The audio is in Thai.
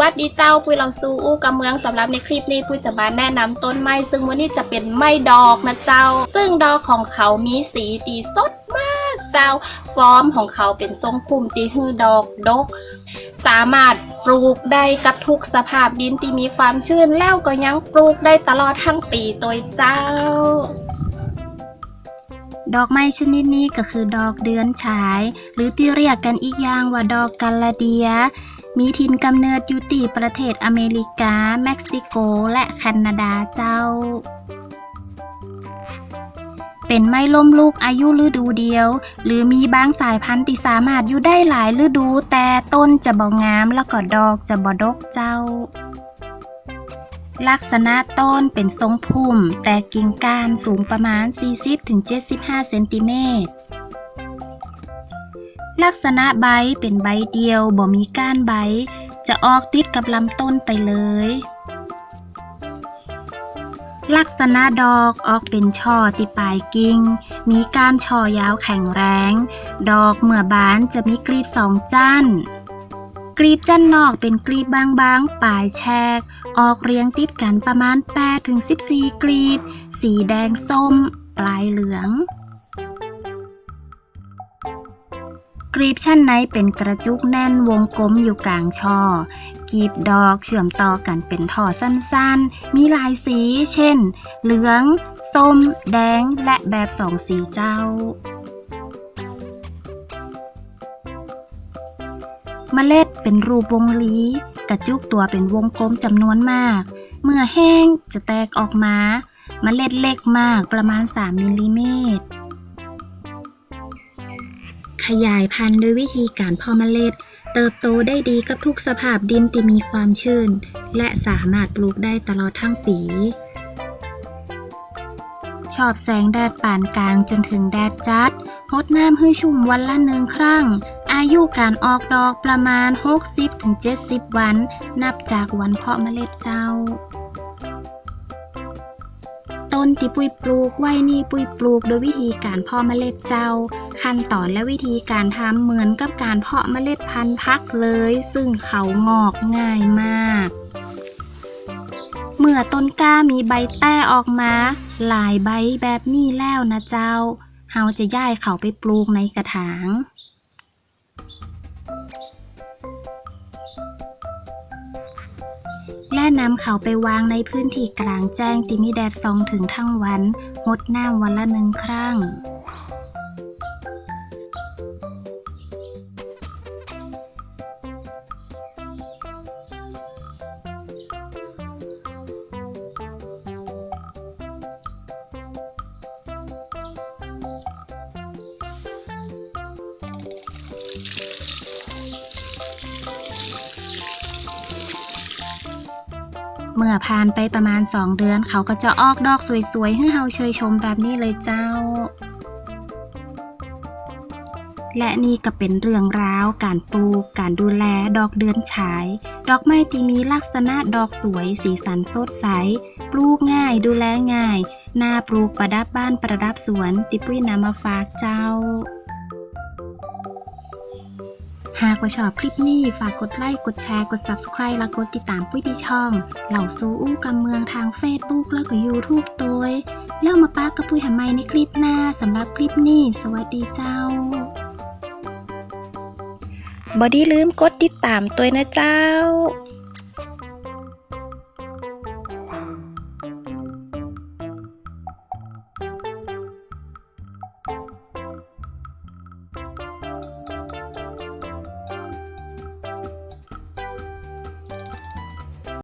วัสดีเจ้า ปุ้ยเราสู้อู้กับเมืองสำหรับในคลิปนี้ปุ้ยจะมาแนะนำต้นไม้ ซึ่งวันนี้จะเป็นไม้ดอกนะเจ้า ซึ่งดอกของเขามีสีตีสดมากเจ้า ฟอร์มของเขาเป็นทรงพุ่มตีฮือดอกดก สามารถปลูกได้กับทุกสภาพดินที่มีความชื้นแล้วก็ยังปลูกได้ตลอดทั้งปีโดยเจ้าดอกไม้ชนิดนี้ก็คือดอกเดือนฉาย หรือที่เรียกกันอีกอย่างว่าดอกกาลาเดีย มีถิ่นกำเนิดอยู่ที่ประเทศอเมริกา เม็กซิโก และแคนาดาเจ้า เป็นไม้ล้มลูกอายุฤดูเดียว หรือมีบางสายพันธุ์ที่สามารถอยู่ได้หลายฤดู แต่ต้นจะบ่งามแล้วก็ดอกจะบ่ดกเจ้าลักษณะต้นเป็นทรงพุ่ม แต่กิ่งก้านสูงประมาณ 40-75 เซนติเมตร ลักษณะใบเป็นใบเดียวบ่มีก้านใบ จะออกติดกับลำต้นไปเลย ลักษณะดอกออกเป็นช่อติปลายกิ่ง มีก้านช่อยาวแข็งแรง ดอกเมื่อบานจะมีกลีบสองจันกลีบจันนอกเป็นกลีบบางๆ ปลายแฉก ออกเรียงติดกันประมาณ8-14 กลีบ สีแดงส้ม ปลายเหลือง กลีบชั้นในเป็นกระจุกแน่นวงกลมอยู่กลางช่อกลีบดอกเชื่อมต่อกันเป็นท่อสั้นๆ มีหลายสี เช่น เหลือง ส้ม แดง และแบบสองสีเจ้าเมล็ดเป็นรูปวงลี กระจุกตัวเป็นวงกลมจำนวนมาก เมื่อแห้งจะแตกออกมาเมล็ดเล็กมากประมาณ 3มิลลิเมตร ขยายพันธุ์โดยวิธีการเพาะเมล็ด เติบโตได้ดีกับทุกสภาพดินที่มีความชื้น และสามารถปลูกได้ตลอดทั้งปี ชอบแสงแดดปานกลางจนถึงแดดจัดรดน้ำให้ชุ่มวันละหนึ่งครั้ง อายุการออกดอกประมาณ 60-70 วัน นับจากวันเพาะเมล็ดเจ้า ต้นที่ปุยปลูกไว้นี่ปุยปลูกโดยวิธีการเพาะเมล็ดเจ้า ขั้นตอนและวิธีการทำเหมือนกับการเพาะเมล็ดพันธุ์พักเลย ซึ่งเขางอกง่ายมาก เมื่อต้นกล้ามีใบแต้ออกมา หลายใบแบบนี้แล้วนะเจ้า เฮาจะย้ายเขาไปปลูกในกระถาง และนำเขาไปวางในพื้นที่กลางแจ้งที่มีแดดส่องถึงทั้งวันงดน้ำวันละหนึ่งครั้ง เมื่อผ่านไปประมาณ 2 เดือน เขาก็จะออกดอกสวยๆ ให้เฮาเชยชมแบบนี้เลยเจ้า และนี่ก็เป็นเรื่องราว การปลูก การดูแล ดอกเดือนฉาย ดอกไม้ที่มีลักษณะดอกสวย สีสันสดใส ปลูกง่าย ดูแลง่ายน่าปลูกประดับบ้านประดับสวน ติปุ้ยนำมาฝากเจ้า หากว่าชอบคลิปนี้ฝากกดไลค์ กดแชร์ กด subscribe และกดติดตามปุ้ยที่ช่อง เหล่าซูอู้กำเมืองทางเฟซบุ๊กแล้วก็ยูทูบตัวเล่ามาป้ากับปุ้ยทำไมในคลิปหน้าสำหรับคลิปนี้ สวัสดีเจ้าบอดี้ลืมกดติดตามตัวนะเจ้า